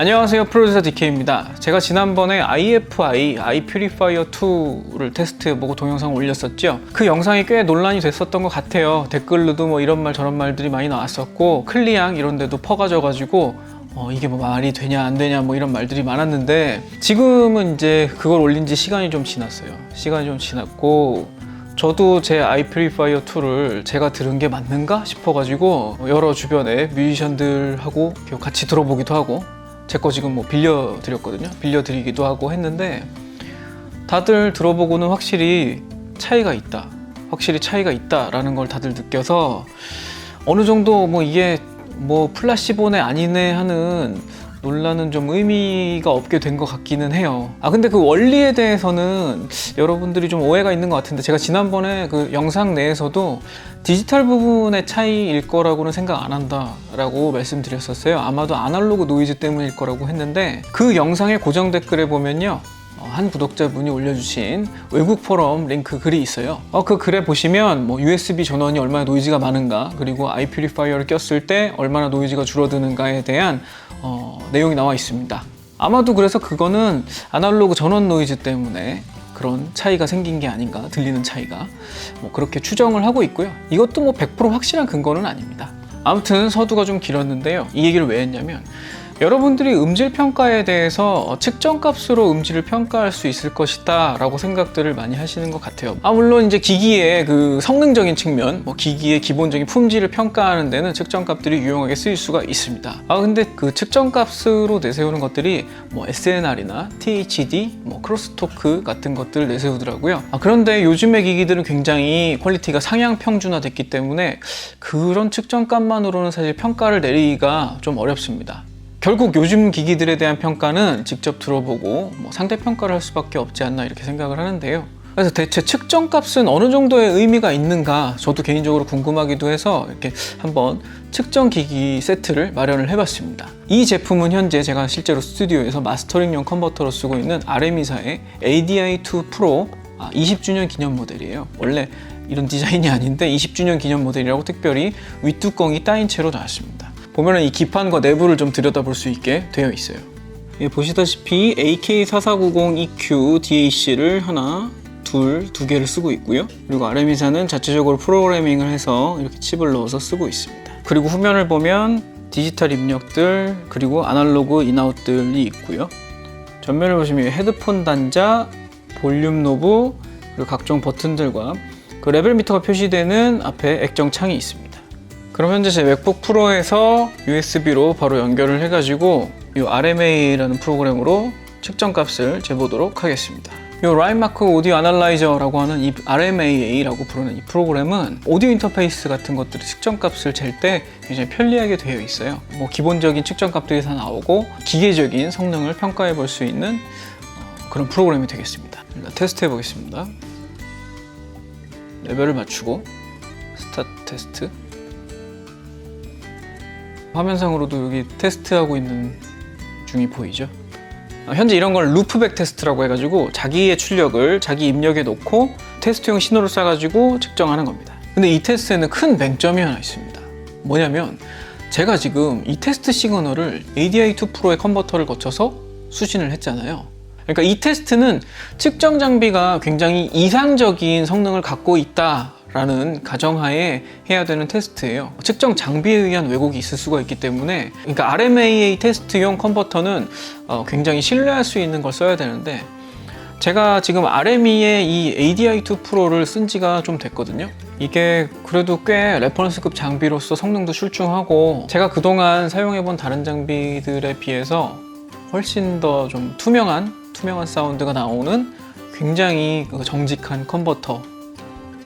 안녕하세요. 프로듀서 DK입니다. 제가 지난번에 IFI, i Purifier 2를 테스트해보고 동영상 올렸었죠. 그 영상이 꽤 논란이 됐었던 것 같아요. 댓글로도 뭐 이런 말 저런 말들이 많이 나왔었고 클리앙 이런 데도 퍼가져가지고 어, 이게 뭐 말이 되냐 안 되냐 뭐 이런 말들이 많았는데 지금은 이제 그걸 올린 지 시간이 좀 지났어요. 시간이 좀 지났고 저도 제 아이프리파이어 2를 제가 들은 게 맞는가 싶어가지고 여러 주변에 뮤지션들하고 같이 들어보기도 하고 제 거 지금 뭐 빌려드렸거든요. 빌려드리기도 하고 했는데 다들 들어보고는 확실히 차이가 있다. 확실히 차이가 있다라는 걸 다들 느껴서 어느 정도 뭐 이게 뭐 플라시보네 아니네 하는 논란은 좀 의미가 없게 된 것 같기는 해요. 아 근데 그 원리에 대해서는 여러분들이 좀 오해가 있는 것 같은데 제가 지난번에 그 영상 내에서도 디지털 부분의 차이일 거라고는 생각 안 한다라고 말씀드렸었어요. 아마도 아날로그 노이즈 때문일 거라고 했는데 그 영상의 고정 댓글에 보면요. 어, 한 구독자분이 올려주신 외국 포럼 링크 글이 있어요. 어, 그 글에 보시면 뭐 USB 전원이 얼마나 노이즈가 많은가, 그리고 아이 퓨리파이어를 꼈을 때 얼마나 노이즈가 줄어드는가에 대한 어, 내용이 나와 있습니다. 아마도 그래서 그거는 아날로그 전원 노이즈 때문에 그런 차이가 생긴 게 아닌가, 들리는 차이가 뭐 그렇게 추정을 하고 있고요. 이것도 뭐 100% 확실한 근거는 아닙니다. 아무튼 서두가 좀 길었는데요. 이 얘기를 왜 했냐면 여러분들이 음질 평가에 대해서 측정 값으로 음질을 평가할 수 있을 것이다 라고 생각들을 많이 하시는 것 같아요. 아 물론 이제 기기의 그 성능적인 측면 뭐 기기의 기본적인 품질을 평가하는 데는 측정 값들이 유용하게 쓰일 수가 있습니다. 아 근데 그 측정 값으로 내세우는 것들이 뭐 SNR이나 THD 뭐 크로스토크 같은 것들을 내세우더라고요. 아 그런데 요즘의 기기들은 굉장히 퀄리티가 상향 평준화 됐기 때문에 그런 측정 값만으로는 사실 평가를 내리기가 좀 어렵습니다 결국 요즘 기기들에 대한 평가는 직접 들어보고 뭐 상대 평가를 할 수밖에 없지 않나 이렇게 생각을 하는데요. 그래서 대체 측정 값은 어느 정도의 의미가 있는가 저도 개인적으로 궁금하기도 해서 이렇게 한번 측정 기기 세트를 마련을 해봤습니다. 이 제품은 현재 제가 실제로 스튜디오에서 마스터링용 컨버터로 쓰고 있는 RM이사의 ADI2 Pro 20주년 기념 모델이에요. 원래 이런 디자인이 아닌데 20주년 기념 모델이라고 특별히 윗뚜껑이 따인 채로 나왔습니다. 보면은 이 기판과 내부를 좀 들여다볼 수 있게 되어 있어요. 예, 보시다시피 AK4490EQ DAC를 하나, 둘, 두 개를 쓰고 있고요. 그리고 RM이사는 자체적으로 프로그래밍을 해서 이렇게 칩을 넣어서 쓰고 있습니다. 그리고 후면을 보면 디지털 입력들, 그리고 아날로그 인아웃들이 있고요. 전면을 보시면 헤드폰 단자, 볼륨 노브, 그리고 각종 버튼들과 그 레벨 미터가 표시되는 앞에 액정 창이 있습니다. 그럼 현재 제 맥북 프로에서 USB로 바로 연결을 해가지고 이 RMA라는 프로그램으로 측정 값을 재보도록 하겠습니다. 이 라인마크 오디오 아날라이저라고 하는 이 RMA라고 부르는 이 프로그램은 오디오 인터페이스 같은 것들을 측정 값을 잴 때 굉장히 편리하게 되어 있어요. 뭐 기본적인 측정 값들이 다 나오고 기계적인 성능을 평가해 볼 수 있는 어, 그런 프로그램이 되겠습니다. 일단 테스트 해 보겠습니다. 레벨을 맞추고 스타트 테스트 화면상으로도 여기 테스트하고 있는 중이 보이죠? 아, 현재 이런 걸 루프백 테스트라고 해가지고 자기의 출력을 자기 입력에 놓고 테스트용 신호를 쏴가지고 측정하는 겁니다. 근데 이 테스트에는 큰 맹점이 하나 있습니다. 뭐냐면 제가 지금 이 테스트 시그널을 ADI2 프로의 컨버터를 거쳐서 수신을 했잖아요. 그러니까 이 테스트는 측정 장비가 굉장히 이상적인 성능을 갖고 있다 라는 가정하에 해야 되는 테스트예요. 측정 장비에 의한 왜곡이 있을 수가 있기 때문에 그러니까 RMAA 테스트용 컨버터는 어, 굉장히 신뢰할 수 있는 걸 써야 되는데 제가 지금 RME의 이 ADI2 프로를 쓴 지가 좀 됐거든요. 이게 그래도 꽤 레퍼런스급 장비로서 성능도 출중하고 제가 그동안 사용해본 다른 장비들에 비해서 훨씬 더 좀 투명한 투명한 사운드가 나오는 굉장히 그 정직한 컨버터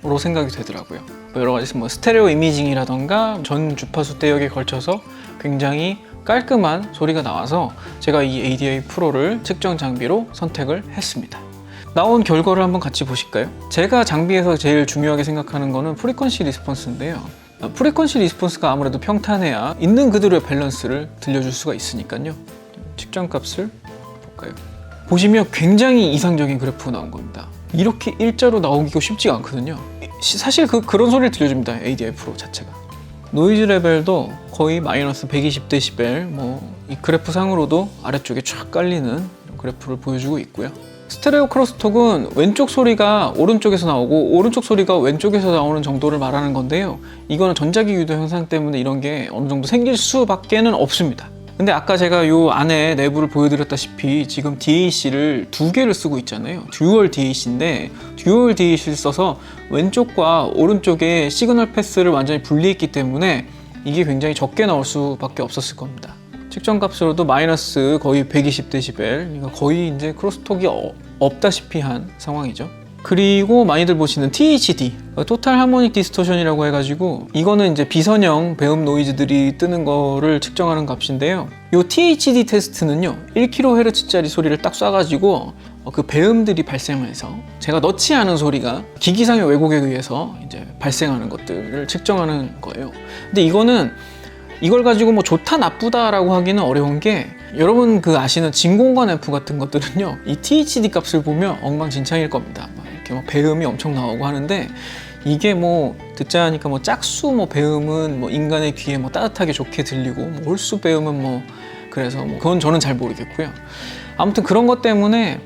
로 생각이 되더라고요. 뭐 여러 가지 뭐 스테레오 이미징이라던가 전 주파수 대역에 걸쳐서 굉장히 깔끔한 소리가 나와서 제가 이 ADI 프로를 측정 장비로 선택을 했습니다. 나온 결과를 한번 같이 보실까요? 제가 장비에서 제일 중요하게 생각하는 거는 프리퀀시 리스폰스인데요. 프리퀀시 리스폰스가 아무래도 평탄해야 있는 그대로의 밸런스를 들려줄 수가 있으니까요. 측정 값을 볼까요? 보시면 굉장히 이상적인 그래프가 나온 겁니다. 이렇게 일자로 나오기가 쉽지가 않거든요. 시- 사실 그, 그런 소리를 들려줍니다. ADI 프로 자체가. 노이즈 레벨도 거의 마이너스 120데시벨 뭐이 그래프 상으로도 아래쪽에 쫙 깔리는 그래프를 보여주고 있고요. 스테레오 크로스톡은 왼쪽 소리가 오른쪽에서 나오고 오른쪽 소리가 왼쪽에서 나오는 정도를 말하는 건데요. 이거는 전자기 유도 현상 때문에 이런 게 어느 정도 생길 수밖에는 없습니다. 근데 아까 제가 요 안에 내부를 보여드렸다시피 지금 DAC를 두 개를 쓰고 있잖아요. 듀얼 DAC인데 듀얼 DAC를 써서 왼쪽과 오른쪽에 시그널 패스를 완전히 분리했기 때문에 이게 굉장히 적게 나올 수밖에 없었을 겁니다. 측정 값으로도 마이너스 거의 120데시벨, 그러니까 거의 이제 크로스톡이 어- 없다시피 한 상황이죠. 그리고 많이들 보시는 THD, 토탈 하모닉 디스토션이라고 해가지고 이거는 이제 비선형 배음 노이즈들이 뜨는 거를 측정하는 값인데요. 이 THD 테스트는요, 1kHz짜리 소리를 딱 쏴가지고 어, 그 배음들이 발생해서 제가 넣지 않은 소리가 기기상의 왜곡에 의해서 이제 발생하는 것들을 측정하는 거예요. 근데 이거는 이걸 가지고 뭐 좋다 나쁘다라고 하기는 어려운 게 여러분 그 아시는 진공관 앰프 같은 것들은요 이 THD 값을 보면 엉망진창일 겁니다 막 이렇게 막 배음이 엄청 나오고 하는데 이게 뭐 듣자 하니까 뭐 짝수 뭐 배음은 뭐 인간의 귀에 뭐 따뜻하게 좋게 들리고 뭐 홀수 배음은 뭐 그래서 뭐 그건 저는 잘 모르겠고요 아무튼 그런 것 때문에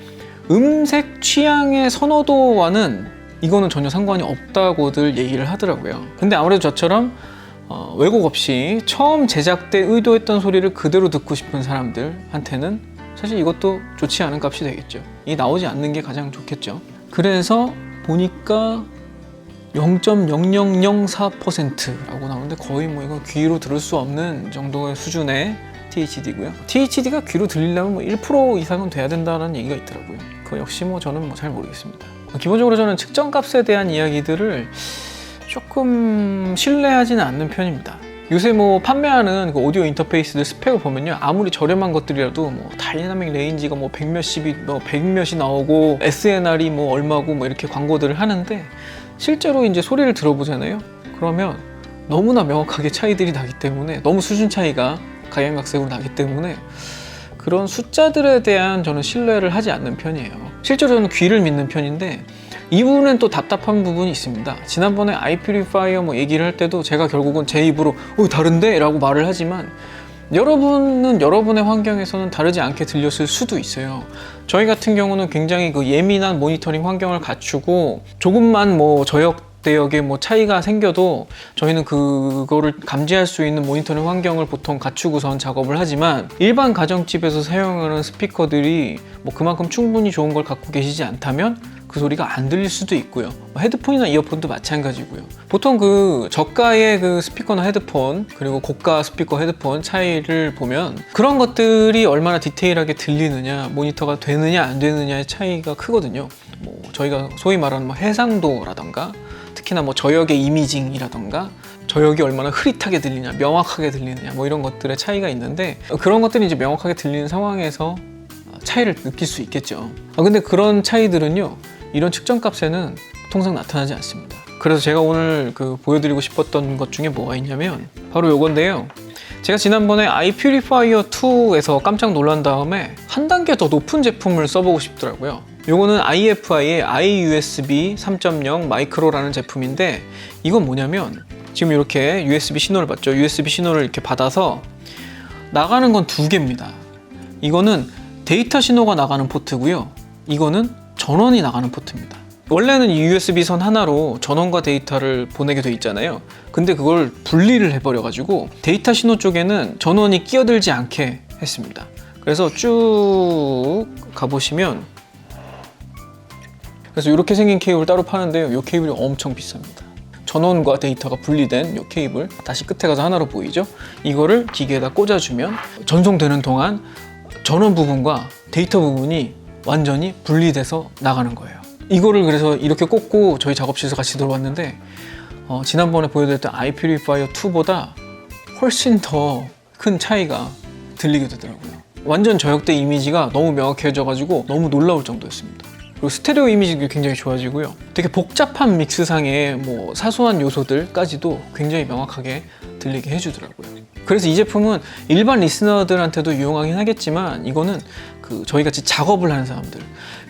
음색 취향의 선호도와는 이거는 전혀 상관이 없다고들 얘기를 하더라고요 근데 아무래도 저처럼 어, 왜곡 없이 처음 제작 때 의도했던 소리를 그대로 듣고 싶은 사람들한테는 사실 이것도 좋지 않은 값이 되겠죠. 이 나오지 않는 게 가장 좋겠죠. 그래서 보니까 0.0004%라고 나오는데 거의 뭐 이거 귀로 들을 수 없는 정도의 수준의 THD고요. THD가 귀로 들리려면 뭐 1% 이상은 돼야 된다는 얘기가 있더라고요. 그 역시 뭐 저는 뭐 잘 모르겠습니다. 기본적으로 저는 측정 값에 대한 이야기들을 조금 신뢰하지는 않는 편입니다. 요새 뭐 판매하는 그 오디오 인터페이스들 스펙을 보면요 아무리 저렴한 것들이라도 뭐 다이나믹 레인지가 뭐 백몇십이 뭐 백몇이 나오고 SNR이 뭐 얼마고 뭐 이렇게 광고들을 하는데 실제로 이제 소리를 들어보잖아요. 그러면 너무나 명확하게 차이들이 나기 때문에 너무 수준 차이가 각양각색으로 나기 때문에 그런 숫자들에 대한 저는 신뢰를 하지 않는 편이에요. 실제로 저는 귀를 믿는 편인데 이 부분은 또 답답한 부분이 있습니다. 지난번에 아이퓨리파이어 뭐 얘기를 할 때도 제가 결국은 제 입으로 어 다른데? 라고 말을 하지만 여러분은 여러분의 환경에서는 다르지 않게 들렸을 수도 있어요. 저희 같은 경우는 굉장히 그 예민한 모니터링 환경을 갖추고 조금만 뭐 저역 대역에 뭐 차이가 생겨도 저희는 그거를 감지할 수 있는 모니터링 환경을 보통 갖추고선 작업을 하지만 일반 가정집에서 사용하는 스피커들이 뭐 그만큼 충분히 좋은 걸 갖고 계시지 않다면 그 소리가 안 들릴 수도 있고요. 뭐 헤드폰이나 이어폰도 마찬가지고요. 보통 그 저가의 그 스피커나 헤드폰 그리고 고가 스피커 헤드폰 차이를 보면 그런 것들이 얼마나 디테일하게 들리느냐, 모니터가 되느냐 안 되느냐의 차이가 크거든요. 뭐 저희가 소위 말하는 뭐 해상도라던가 특히나 뭐 저역의 이미징이라던가 저역이 얼마나 흐릿하게 들리냐, 명확하게 들리느냐 뭐 이런 것들의 차이가 있는데 그런 것들이 이제 명확하게 들리는 상황에서 차이를 느낄 수 있겠죠. 아, 근데 그런 차이들은요, 이런 측정 값에는 통상 나타나지 않습니다. 그래서 제가 오늘 그 보여드리고 싶었던 것 중에 뭐가 있냐면 바로 요건데요. 제가 지난번에 iPurifier 2에서 깜짝 놀란 다음에 한 단계 더 높은 제품을 써보고 싶더라고요. 요거는 IFI의 iUSB 3.0 마이크로라는 제품인데 이건 뭐냐면 지금 이렇게 USB 신호를 받죠. USB 신호를 이렇게 받아서 나가는 건 두 개입니다. 이거는 데이터 신호가 나가는 포트고요. 이거는 전원이 나가는 포트입니다. 원래는 이 USB 선 하나로 전원과 데이터를 보내게 돼 있잖아요. 근데 그걸 분리를 해버려가지고 데이터 신호 쪽에는 전원이 끼어들지 않게 했습니다. 그래서 쭉 가보시면 그래서 이렇게 생긴 케이블 따로 파는데요. 이 케이블이 엄청 비쌉니다. 전원과 데이터가 분리된 이 케이블 다시 끝에 가서 하나로 보이죠? 이거를 기계에다 꽂아주면 전송되는 동안 전원 부분과 데이터 부분이 완전히 분리돼서 나가는 거예요. 이거를 그래서 이렇게 꽂고 저희 작업실에서 같이 들어왔는데 어, 지난번에 보여드렸던 iPurifier 2보다 훨씬 더 큰 차이가 들리게 되더라고요. 완전 저역대 이미지가 너무 명확해져가지고 너무 놀라울 정도였습니다. 그리고 스테레오 이미지도 굉장히 좋아지고요. 되게 복잡한 믹스상의 뭐 사소한 요소들까지도 굉장히 명확하게 들리게 해주더라고요. 그래서 이 제품은 일반 리스너들한테도 유용하긴 하겠지만 이거는 그 저희 같이 작업을 하는 사람들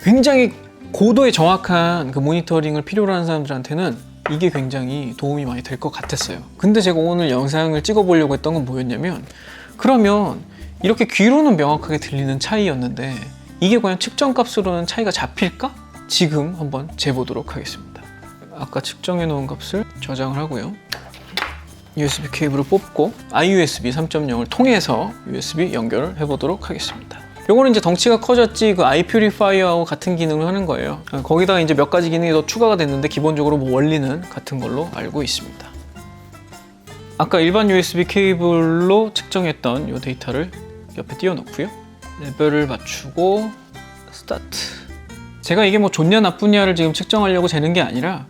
굉장히 고도의 정확한 그 모니터링을 필요로 하는 사람들한테는 이게 굉장히 도움이 많이 될 것 같았어요. 근데 제가 오늘 영상을 찍어보려고 했던 건 뭐였냐면 그러면 이렇게 귀로는 명확하게 들리는 차이였는데 이게 과연 측정값으로는 차이가 잡힐까? 지금 한번 재보도록 하겠습니다. 아까 측정해 놓은 값을 저장을 하고요. USB 케이블을 뽑고 iUSB 3.0을 통해서 USB 연결을 해보도록 하겠습니다. 요거는 이제 덩치가 커졌지 그 아이퓨리파이어하고 같은 기능을 하는 거예요. 거기다가 이제 몇 가지 기능이 더 추가가 됐는데 기본적으로 뭐 원리는 같은 걸로 알고 있습니다. 아까 일반 USB 케이블로 측정했던 이 데이터를 옆에 띄워놓고요. 레벨을 맞추고 스타트. 제가 이게 뭐 좋냐 나쁘냐를 지금 측정하려고 재는 게 아니라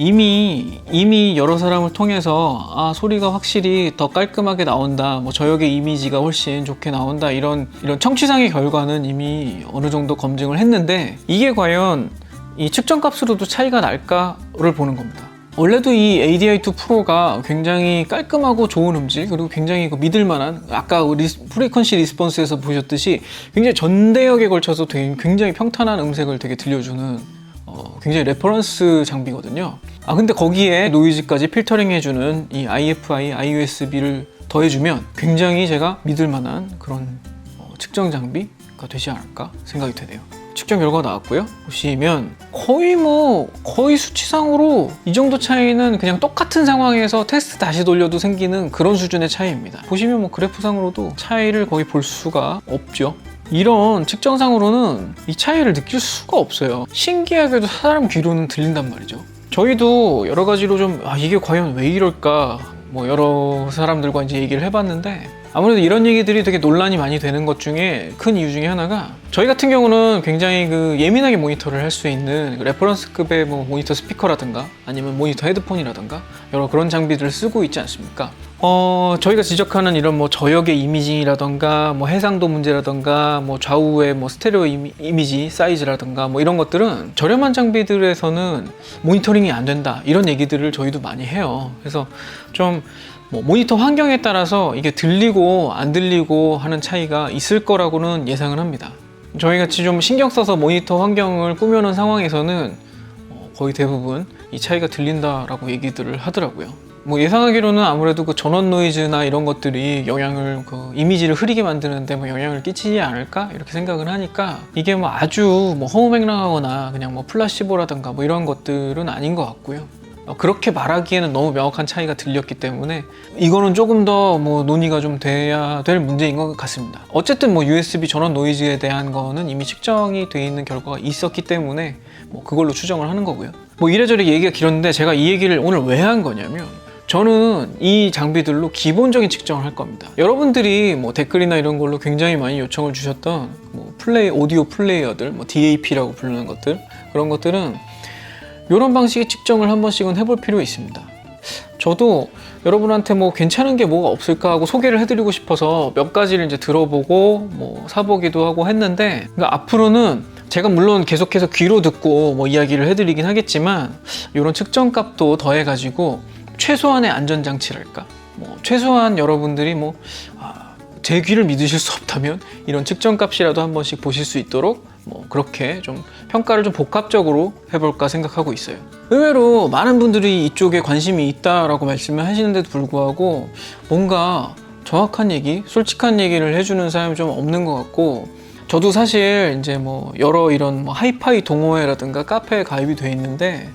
이미 이미 여러 사람을 통해서 아 소리가 확실히 더 깔끔하게 나온다 뭐 저역의 이미지가 훨씬 좋게 나온다 이런 이런 청취상의 결과는 이미 어느 정도 검증을 했는데 이게 과연 이 측정값으로도 차이가 날까를 보는 겁니다. 원래도 이 ADI2 프로가 굉장히 깔끔하고 좋은 음질 그리고 굉장히 그 믿을만한 아까 리스, 프리퀀시 리스폰스에서 보셨듯이 굉장히 전대역에 걸쳐서 굉장히 평탄한 음색을 되게 들려주는 어, 굉장히 레퍼런스 장비거든요. 아 근데 거기에 노이즈까지 필터링 해주는 이 IFI, iUSB를 더해주면 굉장히 제가 믿을 만한 그런 어, 측정 장비가 되지 않을까 생각이 되네요. 측정 결과 나왔고요. 보시면 거의 뭐 거의 수치상으로 이 정도 차이는 그냥 똑같은 상황에서 테스트 다시 돌려도 생기는 그런 수준의 차이입니다. 보시면 뭐 그래프상으로도 차이를 거의 볼 수가 없죠. 이런 측정상으로는 이 차이를 느낄 수가 없어요. 신기하게도 사람 귀로는 들린단 말이죠. 저희도 여러 가지로 좀 아, 이게 과연 왜 이럴까 뭐 여러 사람들과 이제 얘기를 해봤는데 아무래도 이런 얘기들이 되게 논란이 많이 되는 것 중에 큰 이유 중에 하나가 저희 같은 경우는 굉장히 그 예민하게 모니터를 할 수 있는 그 레퍼런스급의 뭐 모니터 스피커라든가 아니면 모니터 헤드폰이라든가 여러 그런 장비들을 쓰고 있지 않습니까? 어, 저희가 지적하는 이런 뭐 저역의 이미지라던가 뭐 해상도 문제라던가 뭐 좌우의 뭐 스테레오 이미, 이미지 사이즈라던가 뭐 이런 것들은 저렴한 장비들에서는 모니터링이 안 된다 이런 얘기들을 저희도 많이 해요. 그래서 좀 뭐 모니터 환경에 따라서 이게 들리고 안 들리고 하는 차이가 있을 거라고는 예상을 합니다. 저희 같이 좀 신경 써서 모니터 환경을 꾸며놓은 상황에서는 어, 거의 대부분 이 차이가 들린다라고 얘기들을 하더라고요. 뭐 예상하기로는 아무래도 그 전원 노이즈나 이런 것들이 영향을 그 이미지를 흐리게 만드는데 뭐 영향을 끼치지 않을까 이렇게 생각을 하니까 이게 뭐 아주 뭐 허무맹랑하거나 그냥 뭐 플라시보라든가 뭐 이런 것들은 아닌 것 같고요. 어, 그렇게 말하기에는 너무 명확한 차이가 들렸기 때문에 이거는 조금 더 뭐 논의가 좀 돼야 될 문제인 것 같습니다. 어쨌든 뭐 USB 전원 노이즈에 대한 거는 이미 측정이 돼 있는 결과가 있었기 때문에 뭐 그걸로 추정을 하는 거고요. 뭐 이래저래 얘기가 길었는데 제가 이 얘기를 오늘 왜 한 거냐면 저는 이 장비들로 기본적인 측정을 할 겁니다. 여러분들이 뭐 댓글이나 이런 걸로 굉장히 많이 요청을 주셨던 뭐 플레이 오디오 플레이어들, 뭐 DAP라고 부르는 것들 그런 것들은 이런 방식의 측정을 한 번씩은 해볼 필요 있습니다. 저도 여러분한테 뭐 괜찮은 게 뭐가 없을까 하고 소개를 해드리고 싶어서 몇 가지를 이제 들어보고 뭐 사보기도 하고 했는데 그러니까 앞으로는 제가 물론 계속해서 귀로 듣고 뭐 이야기를 해드리긴 하겠지만 이런 측정값도 더해가지고 최소한의 안전장치랄까 뭐 최소한 여러분들이 뭐 아, 제 귀를 믿으실 수 없다면 이런 측정값이라도 한 번씩 보실 수 있도록 뭐 그렇게 좀 평가를 좀 복합적으로 해볼까 생각하고 있어요. 의외로 많은 분들이 이쪽에 관심이 있다라고 말씀을 하시는데도 불구하고 뭔가 정확한 얘기, 솔직한 얘기를 해주는 사람이 좀 없는 것 같고 저도 사실 이제 뭐 여러 이런 뭐 하이파이 동호회라든가 카페에 가입이 돼 있는데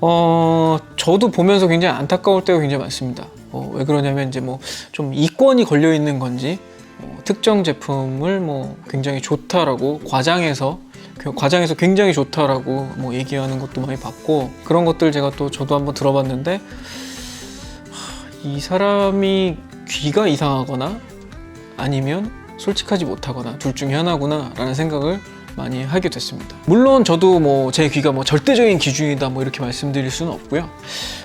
어 저도 보면서 굉장히 안타까울 때가 굉장히 많습니다. 어, 왜 그러냐면 이제 뭐 좀 이권이 걸려 있는 건지 뭐 특정 제품을 뭐 굉장히 좋다라고 과장해서 그 과장해서 굉장히 좋다라고 뭐 얘기하는 것도 많이 봤고 그런 것들 제가 또 저도 한번 들어봤는데 하, 이 사람이 귀가 이상하거나 아니면 솔직하지 못하거나 둘 중에 하나구나 라는 생각을 많이 하게 됐습니다. 물론 저도 뭐 제 귀가 뭐 절대적인 기준이다 뭐 이렇게 말씀드릴 수는 없고요.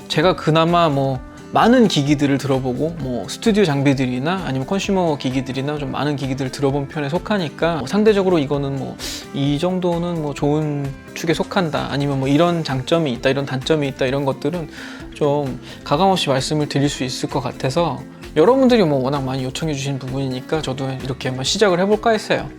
제가 그나마 뭐 많은 기기들을 들어보고 뭐 스튜디오 장비들이나 아니면 컨슈머 기기들이나 좀 많은 기기들을 들어본 편에 속하니까 뭐 상대적으로 이거는 뭐 이 정도는 뭐 좋은 축에 속한다 아니면 뭐 이런 장점이 있다 이런 단점이 있다 이런 것들은 좀 가감없이 말씀을 드릴 수 있을 것 같아서 여러분들이 뭐 워낙 많이 요청해 주신 부분이니까 저도 이렇게 한번 시작을 해볼까 했어요.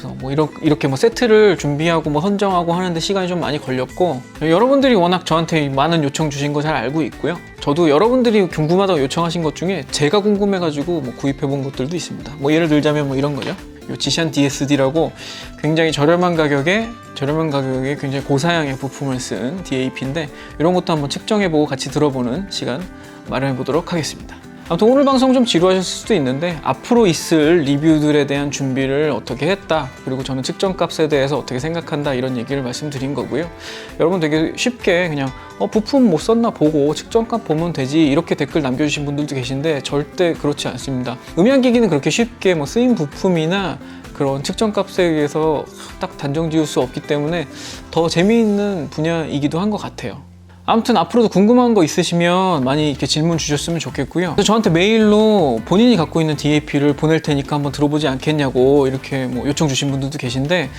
그래서 뭐 이렇게, 이렇게 뭐 세트를 준비하고 뭐 선정하고 하는데 시간이 좀 많이 걸렸고 여러분들이 워낙 저한테 많은 요청 주신 거 잘 알고 있고요. 저도 여러분들이 궁금하다고 요청하신 것 중에 제가 궁금해가지고 뭐 구입해 본 것들도 있습니다. 뭐 예를 들자면 뭐 이런 거죠. 요 지샨 DSD라고 굉장히 저렴한 가격에 저렴한 가격에 굉장히 고사양의 부품을 쓴 DAP인데 이런 것도 한번 측정해보고 같이 들어보는 시간 마련해 보도록 하겠습니다. 아무튼 오늘 방송 좀 지루하실 수도 있는데 앞으로 있을 리뷰들에 대한 준비를 어떻게 했다 그리고 저는 측정값에 대해서 어떻게 생각한다 이런 얘기를 말씀드린 거고요. 여러분 되게 쉽게 그냥 어, 부품 못 썼나 보고 측정값 보면 되지 이렇게 댓글 남겨주신 분들도 계신데 절대 그렇지 않습니다. 음향기기는 그렇게 쉽게 뭐 쓰인 부품이나 그런 측정값에 의해서 딱 단정 지을 수 없기 때문에 더 재미있는 분야이기도 한 것 같아요 아무튼 앞으로도 궁금한 거 있으시면 많이 이렇게 질문 주셨으면 좋겠고요. 저한테 메일로 본인이 갖고 있는 DAP를 보낼 테니까 한번 들어보지 않겠냐고 이렇게 뭐 요청 주신 분들도 계신데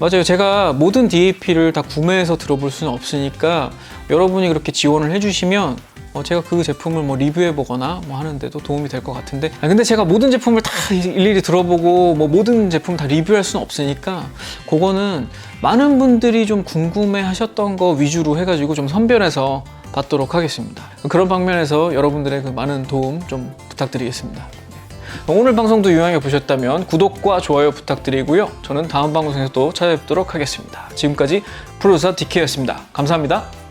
맞아요. 제가 모든 DAP를 다 구매해서 들어볼 수는 없으니까 여러분이 그렇게 지원을 해주시면 어, 제가 그 제품을 뭐 리뷰해 보거나 뭐 하는데도 도움이 될 것 같은데. 아, 근데 제가 모든 제품을 다 일일이 들어보고 뭐 모든 제품 다 리뷰할 수는 없으니까 그거는 많은 분들이 좀 궁금해 하셨던 거 위주로 해가지고 좀 선별해서 받도록 하겠습니다. 그런 방면에서 여러분들의 그 많은 도움 좀 부탁드리겠습니다. 오늘 방송도 유용하게 보셨다면 구독과 좋아요 부탁드리고요. 저는 다음 방송에서 또 찾아뵙도록 하겠습니다. 지금까지 프로듀서 DK였습니다. 감사합니다